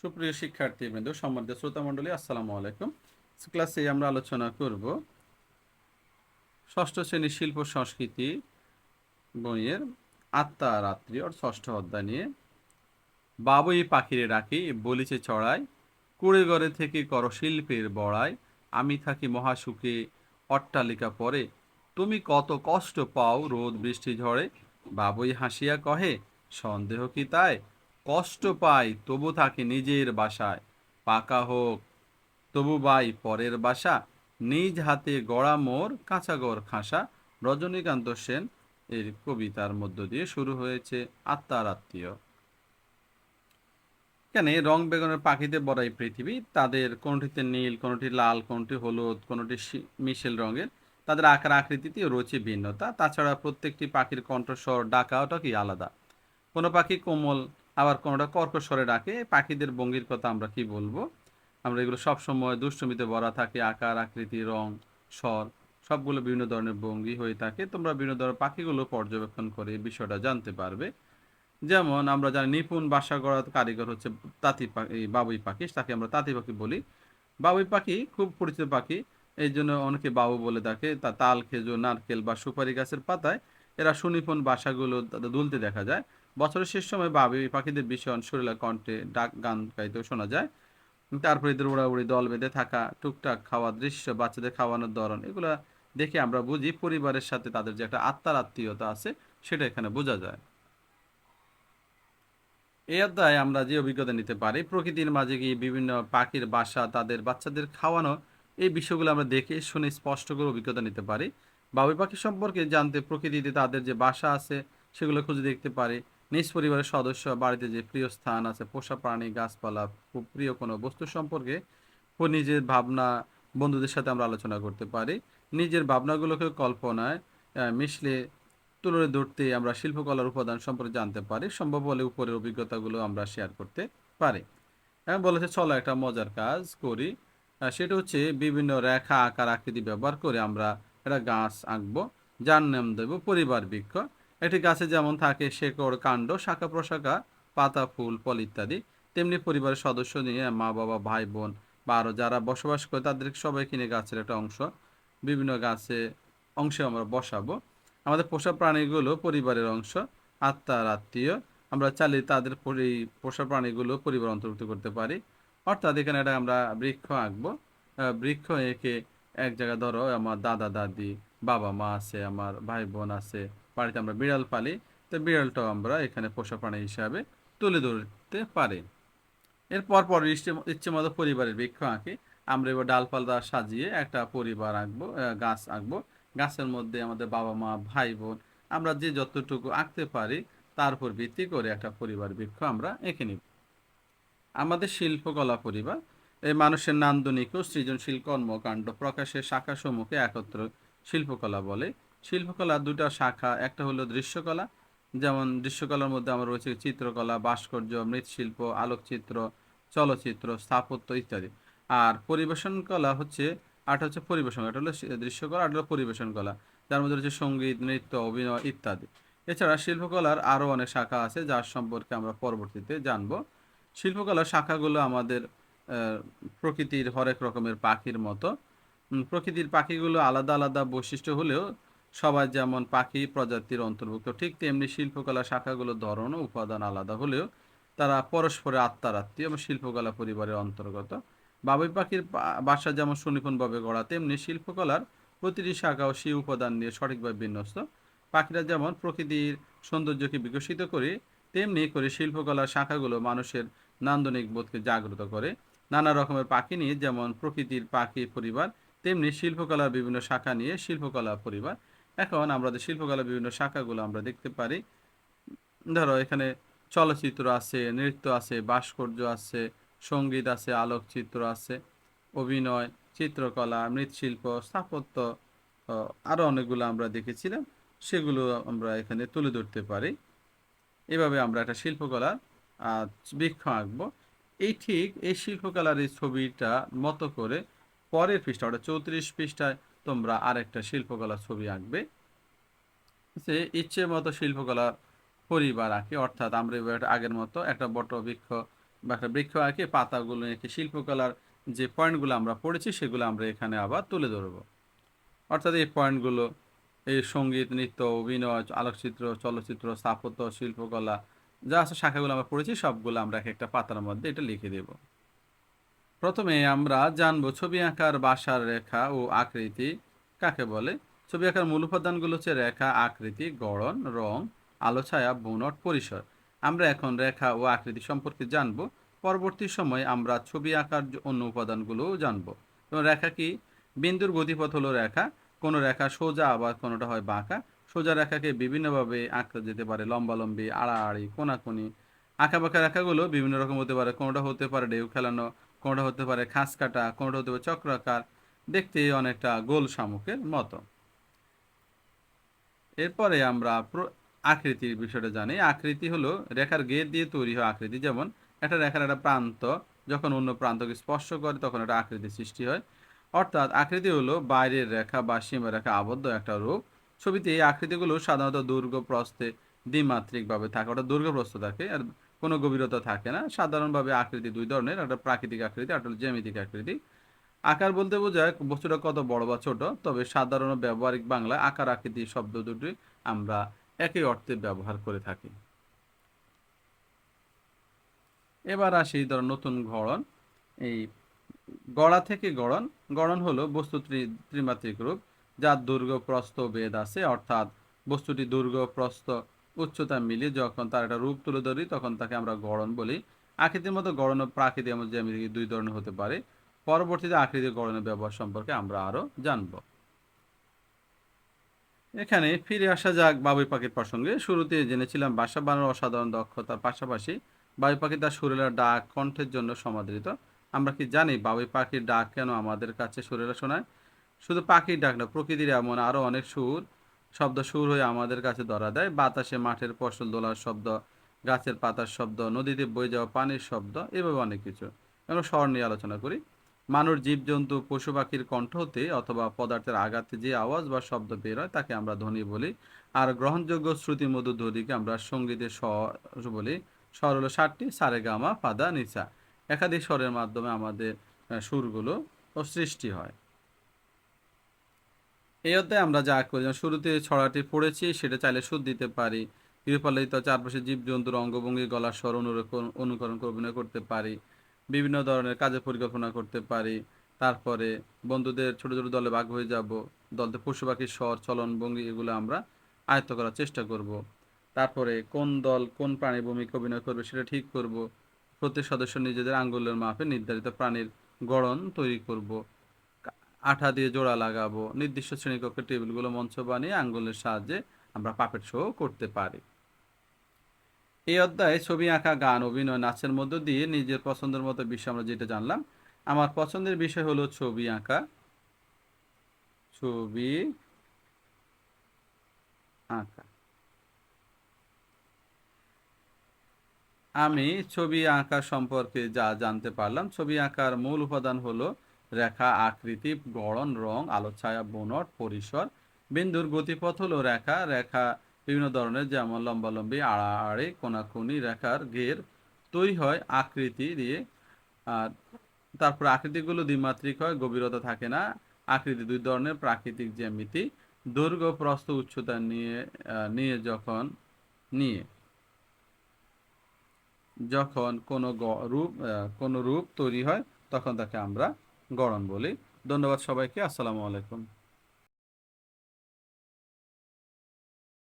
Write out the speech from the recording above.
সুপ্রিয় শিক্ষার্থীবৃন্দ, সম্মানিত শ্রোতা মণ্ডলী আসসালামু আলাইকুম। ক্লাসে আমরা আলোচনা করব ষষ্ঠ শ্রেণির শিল্প সংস্কৃতি বইয়ের আত্মা রাত্রি অর ষষ্ঠ অধ্যায় নিয়ে। বাবুই পাখিরে রাখি, বলিছে চড়াই, কুড়ে ঘরে থেকে কর শিল্পের বড়াই, আমি থাকি মহাসুখে, অট্টালিকা পরে, তুমি কত কষ্ট পাও রোদ বৃষ্টি ঝড়ে, বাবুই হাসিয়া কহে, সন্দেহ কি তাই? কষ্ট পাই, তবু থাকে নিজের বাসায়। পাকা হোক, তবু বাই পরের বাসা। নিজ হাতে গড়া মোর কাঁচাগড় খাসা। রজনীকান্ত সেন এর কবিতার মধ্য দিয়ে শুরু হয়েছে আত্মার আত্মীয়। এখানে রং বেগুনের পাখিতে বড়াই পৃথিবী? তাদের কোনটিতে নীল, কোনটি লাল, কোনটি হলুদ, কোনটি মিশেল রঙের। তাদের আকার আকৃতিতে রয়েছে ভিন্নতা। তাছাড়া প্রত্যেকটি পাখির কণ্ঠস্বর ডাকাওটা কি আলাদা? কোনো পাখি কোমল আবার কোনোটা কর্কস্বরে ডাকে, পাখিদের বঙ্গির কথা আমরা কি বলব? আমরা এগুলো সব সময় দুষ্টমিতে ভরা থাকে, আকার, আকৃতি, রং, স্বর, সবগুলো বিভিন্ন ধরনের ভঙ্গি হয়ে থাকে। তোমরা বিভিন্ন ধরনের পাখিগুলো পর্যবেক্ষণ করে বিষয়টা জানতে পারবে। যেমন আমরা জানি নিপুণ বাসা গড়ার কারিগর হচ্ছে তাঁতি পাখি বাবুই পাখি, তাকে আমরা তাঁতি পাখি বলি। বাবুই পাখি খুব পরিচিত পাখি, এই জন্য অনেকে বাবু বলে থাকে, তা তাল, খেজুর, নারকেল বা সুপারি গাছের পাতায় এরা সুনিপুণ বাসাগুলো দুলতে দেখা যায়। বছরের শেষ সময় বাবুই পাখিদের ভীষণ সুরেলা কণ্ঠে ডাক গান গাইতেও শোনা যায়। তারপরে এদের উড়াউড়ি দল বেঁধে থাকা, টুকটাক খাওয়া দৃশ্য, বাচ্চাদের খাওয়ানোর ধরন, এগুলা দেখে আমরা বুঝি পরিবারের সাথে তাদের যে একটা আত্মার আত্মীয়তা আছে, সেটা এখানে বোঝা যায়। এই অধ্যায়ে আমরা যে অভিজ্ঞতা নিতে পারি, প্রকৃতির মাঝে গিয়ে বিভিন্ন পাখির বাসা, তাদের বাচ্চাদের খাওয়ানো, এই বিষয়গুলো আমরা দেখে শুনে স্পষ্ট করে অভিজ্ঞতা নিতে পারি। বাবুই পাখি সম্পর্কে জানতে প্রকৃতিতে তাদের যে বাসা আছে, সেগুলো খুঁজে দেখতে পারি। নিজ পরিবারের সদস্য, বাড়িতে যে প্রিয় স্থান আছে, পোষা প্রাণী, গাছপালা, খুব প্রিয় কোনো বস্তু সম্পর্কে নিজের ভাবনা, বন্ধুদের সাথে আমরা আলোচনা করতে পারি। নিজের ভাবনাগুলোকে কল্পনায় মিশলে তুলে ধরতে আমরা শিল্পকলার উপাদান সম্পর্কে জানতে পারি। সম্ভব হলে উপরের অভিজ্ঞতাগুলো আমরা শেয়ার করতে পারি। হ্যাঁ বলেছে, চলো একটা মজার কাজ করি। সেটা হচ্ছে বিভিন্ন রেখা, আকার, আকৃতি ব্যবহার করে আমরা একটা গাছ আঁকবো। যার নাম দেব পরিবার বৃক্ষ। একটি গাছে যেমন থাকে শেকড়, কাণ্ড শাখা প্রশাখা পাতা, ফুল, ফল ইত্যাদি, তেমনি পরিবারের সদস্য নিয়ে মা, বাবা, ভাই, বোন বা আরও যারা বসবাস করে তাদের সবাই কিনে গাছের একটা অংশ। বিভিন্ন গাছে অংশে আমরা বসাবো। আমাদের পোষা প্রাণীগুলো পরিবারের অংশ, আত্মার আত্মীয়। আমরা চাইলে তাদের পরি- পোষা প্রাণীগুলো পরিবার অন্তর্ভুক্ত করতে পারি। অর্থাৎ এখানে একটা আমরা বৃক্ষ আঁকবো। বৃক্ষ এঁকে এক জায়গায় ধরো আমার দাদা, দাদি, বাবা, মা আছে, আমার ভাই, বোন আছে বাড়িতে আমরা বিড়াল পালি, তো বিড়ালটাও আমরা এখানে পোষা প্রাণী হিসাবে তুলে ধরতে পারি। এরপর পর ইচ্ছে ইচ্ছে মতো পরিবারের বৃক্ষ আঁকি। আমরা এবার ডালপাল ডালপালা সাজিয়ে একটা পরিবার আঁকবো গাছ আঁকবো। গাছের মধ্যে আমাদের বাবা মা, ভাই বোন, আমরা যে যতটুকু আঁকতে পারি তার উপর ভিত্তি করে একটা পরিবার বৃক্ষ আমরা এঁকে নিব। আমাদের শিল্পকলা পরিবার, এই মানুষের নান্দনিক ও সৃজনশীল কর্মকাণ্ড প্রকাশের শাখাসমূহকে একত্র শিল্পকলা বলে। শিল্পকলা দুটা শাখা, একটা হলো দৃশ্যকলা, যেমন দৃশ্যকলার মধ্যে আমার রয়েছে চিত্রকলা, ভাস্কর্য, মৃৎশিল্প, আলোকচিত্র, চলচ্চিত্র, স্থাপত্য ইত্যাদি। আর পরিবেশন কলা হচ্ছে, আরটা হচ্ছে পরিবেশন এটা হলো দৃশ্যকলা আর হলো পরিবেশন কলা, যার মধ্যে রয়েছে সংগীত, নৃত্য, অভিনয় ইত্যাদি। এছাড়া শিল্পকলার আরও অনেক শাখা আছে, যার সম্পর্কে আমরা পরবর্তীতে জানব। শিল্পকলার শাখাগুলো আমাদের প্রকৃতির হরেক রকমের পাখির মতো। প্রকৃতির পাখিগুলো আলাদা আলাদা বৈশিষ্ট্য হলেও সবাই যেমন পাখি প্রজাতির অন্তর্ভুক্ত, ঠিক তেমনি শিল্পকলা শাখাগুলোর ধরন ও উপাদান আলাদা হলেও তারা পরস্পরের আত্মার আত্মীয় এবং শিল্পকলা পরিবারের অন্তর্গত। বাবুই পাখির বাসা যেমন সুনিপুণভাবে গড়া, তেমনি শিল্পকলার প্রতিটি শাখা ও সেই উপাদান নিয়ে সঠিকভাবে বিন্যস্ত। পাখিরা যেমন প্রকৃতির সৌন্দর্যকে বিকশিত করে, তেমনি করে শিল্পকলার শাখাগুলো মানুষের নান্দনিক বোধকে জাগ্রত করে। নানা রকমের পাখি নিয়ে যেমন প্রকৃতির পাখি পরিবার, তেমনি শিল্পকলার বিভিন্ন শাখা নিয়ে শিল্পকলা পরিবার এখন আমাদের শিল্পকলার বিভিন্ন শাখাগুলো আমরা দেখতে পারি, ধরো এখানে চলচ্চিত্র আছে, নৃত্য আছে, ভাস্কর্য আছে, সংগীত আছে, আলোকচিত্র আছে, অভিনয়, চিত্রকলা, মৃৎশিল্প, স্থাপত্য আরও অনেকগুলো আমরা দেখেছিলাম, সেগুলো আমরা এখানে তুলে ধরতে পারি। এভাবে আমরা একটা শিল্পকলার বৃক্ষ আঁকবো। এই ঠিক এই শিল্পকলার এই ছবিটা মতো করে পরের পৃষ্ঠা, ওটা চৌত্রিশ পৃষ্ঠায় তোমরা আরেকটা শিল্পকলার ছবি আঁকবে। সে ইচ্ছে মতো শিল্পকলার পরিবার আঁকে, অর্থাৎ আমরা আগের মতো একটা বট বৃক্ষ বা একটা বৃক্ষ আঁকে, পাতাগুলো এঁকে, শিল্পকলার যে পয়েন্টগুলো আমরা পড়েছি সেগুলো আমরা এখানে আবার তুলে ধরব। অর্থাৎ এই পয়েন্টগুলো, এই সংগীত, নৃত্য, অভিনয়, আলোকচিত্র, চলচ্চিত্র, স্থাপত্য, শিল্পকলা, যা আছে শাখাগুলো আমরা পড়েছি, সবগুলো আমরা এক একটা পাতার মধ্যে এটা লিখে দেব। প্রথমে আমরা জানব ছবি আঁকার বাসার রেখা ও আকৃতি। কাকে বলে? ছবি আঁকার মূল উপাদানগুলো হচ্ছে রেখা, আকৃতি, গড়ন, রং, আলো, ছায়া বুনট পরিসর। আমরা এখন রেখা ও আকৃতি সম্পর্কে জানব। পরবর্তী সময়ে আমরা ছবি আঁকার অন্য উপাদানগুলোও জানব। এবং রেখা কি? বিন্দুর গতিপথ হলো রেখা। কোনো রেখা সোজা আবার কোনোটা হয় বাঁকা। সোজা রেখাকে বিভিন্নভাবে আঁকতে যেতে পারে লম্বালম্বি, আড়াআড়ি, কোনাকুনি। আঁকা বাঁকা রেখাগুলো বিভিন্ন রকম হতে পারে। কোনোটা হতে পারে ঢেউ খেলানো কোনোটা হতে পারে খাস কাটা, কোনোটা হতে পারে চক্রাকার দেখতে অনেকটা গোল শামুকের মতো। এরপরে আমরা আকৃতির বিষয়টা জানি। আকৃতি হলো রেখার গেট দিয়ে তৈরি হয় আকৃতি। যেমন একটা রেখার একটা প্রান্ত, যখন অন্য প্রান্তকে স্পর্শ করে, তখন একটা আকৃতি সৃষ্টি হয়। অর্থাৎ আকৃতি হলো বাইরের রেখা বা সীমারেখা আবদ্ধ একটা রূপ। ছবিতে এই আকৃতিগুলো সাধারণত দৈর্ঘ্য প্রস্থে দ্বিমাত্রিকভাবে থাকে, অর্থাৎ দৈর্ঘ্য প্রস্থ থাকে। আর কোনো গভীরতা থাকে না। সাধারণভাবে আকৃতি দুই ধরনের, একটা প্রাকৃতিক আকৃতি একটা জ্যামিতিক আকৃতি। আকার বলতে বোঝায় বস্তুটা কত বড় বা ছোট, তবে সাধারণ ব্যবহারিক বাংলায় আকার আকৃতি শব্দ দুটি আমরা একই অর্থে ব্যবহার করে থাকি। এবার আসি ধর নতুন গড়ন। এই গড়া থেকে গড়ন গড়ন হলো বস্তু ত্রি- ত্রিমাত্রিক রূপ, যার দুর্গ প্রস্থ বেদ আছে, অর্থাৎ বস্তুটি দুর্গ প্রস্থ উচ্চতা মিলিয়ে যখন তার একটা রূপ তুলে ধরি, তখন তাকে আমরা গড়ন বলি। আকৃতির মতো গড়ন ও প্রাকৃতিক এমন জ্যামিতিক দুই ধরনের হতে পারে। পরবর্তীতে আকৃতিক গড়নের ব্যবহার সম্পর্কে আমরা আরও জানব। এখানে ফিরে আসা যাক বাবুই পাখির প্রসঙ্গে। শুরুতে জেনেছিলাম বাসা বানানোর অসাধারণ দক্ষতার পাশাপাশি বাবুই পাখি তার সুরেলা ডাক কণ্ঠের জন্য সমাদৃত। আমরা কি জানি বাবুই পাখির ডাক কেন আমাদের কাছে সুরেলা শোনায়? শুধু পাখির ডাক না, প্রকৃতির এমন আরও অনেক সুর শব্দ সুর হয়ে আমাদের কাছে ধরা দেয়। বাতাসে মাঠের ফসল দোলার শব্দ, গাছের পাতার শব্দ, নদীতে বয়ে যাওয়া পানির শব্দ, এভাবে অনেক কিছু। আমরা স্বর নিয়ে আলোচনা করি। মানুষ জীবজন্তু, পশু পাখির কণ্ঠ হতে অথবা পদার্থের আঘাতে যে আওয়াজ বা শব্দ বের হয়, তাকে আমরা ধ্বনি বলি। আর গ্রহণযোগ্য শ্রুতি মধুর ধ্বনিকে আমরা সঙ্গীতের স্বর বলি। স্বর হলো ষাটটি সারে গামা, পাদা, নিচা। একাধিক স্বরের মাধ্যমে আমাদের সুরগুলো সৃষ্টি হয়। এই অধ্যায়ে আমরা যা করি শুরুতে ছড়াটি পড়েছি, সেটা চাইলে সুদ দিতে পারি। গৃহপালিত চারপাশে জীবজন্তুর অঙ্গভঙ্গি, গলার স্বর অনুকরণ করে অভিনয় করতে পারি। বিভিন্ন ধরনের কাজের পরিকল্পনা করতে পারি। তারপরে বন্ধুদের ছোট ছোট দলে ভাগ হয়ে যাব। দলতে পশু পাখির স্বর, চলন, ভঙ্গি, এগুলো আমরা আয়ত্ত করার চেষ্টা করব। তারপরে কোন দল কোন প্রাণী ভূমিকা অভিনয় করবে, সেটা ঠিক করব। প্রত্যেক সদস্য নিজেদের আঙ্গুলের মাপে নির্ধারিত প্রাণীর গড়ন তৈরি করব। আঠা দিয়ে জোড়া লাগাবো। নির্দিষ্ট শ্রেণীকক্ষের টেবিলগুলো মঞ্চ বানিয়ে আঙ্গুলের সাহায্যে আমরা পাপেট শো করতে পারি। এই অধ্যায়ে ছবি আঁকা, গান, অভিনয়, নাচের মধ্য দিয়ে নিজের পছন্দের মতো বিষয় আমরা যেটা জানলাম, আমার পছন্দের বিষয় হলো ছবি আঁকা। ছবি আঁকা। আমি ছবি আঁকা সম্পর্কে যা জানতে পারলাম, ছবি আঁকার মূল উপাদান হলো রেখা, আকৃতি, গড়ন, রং আলো ছায়া, বনট, পরিসর, বিন্দুর গতিপথ হলো রেখা। রেখা বিভিন্ন ধরনের, যেমন লম্বালম্বি, আড়াআড়ি, কোনাকুনি, রেখার ঘের তৈরি হয় আকৃতি দিয়ে। আর তারপর আকৃতিগুলো দ্বিমাত্রিক হয়, গভীরতা থাকে না। আকৃতি দুই ধরনের, প্রাকৃতিক জ্যামিতি, দৈর্ঘ্য, প্রস্থ, উচ্চতা নিয়ে নিয়ে যখন নিয়ে। যখন কোনো রূপ কোনো রূপ তৈরি হয়, তখন তাকে আমরা গড়ন বলি। ধন্যবাদ সবাইকে আসসালামু আলাইকুম।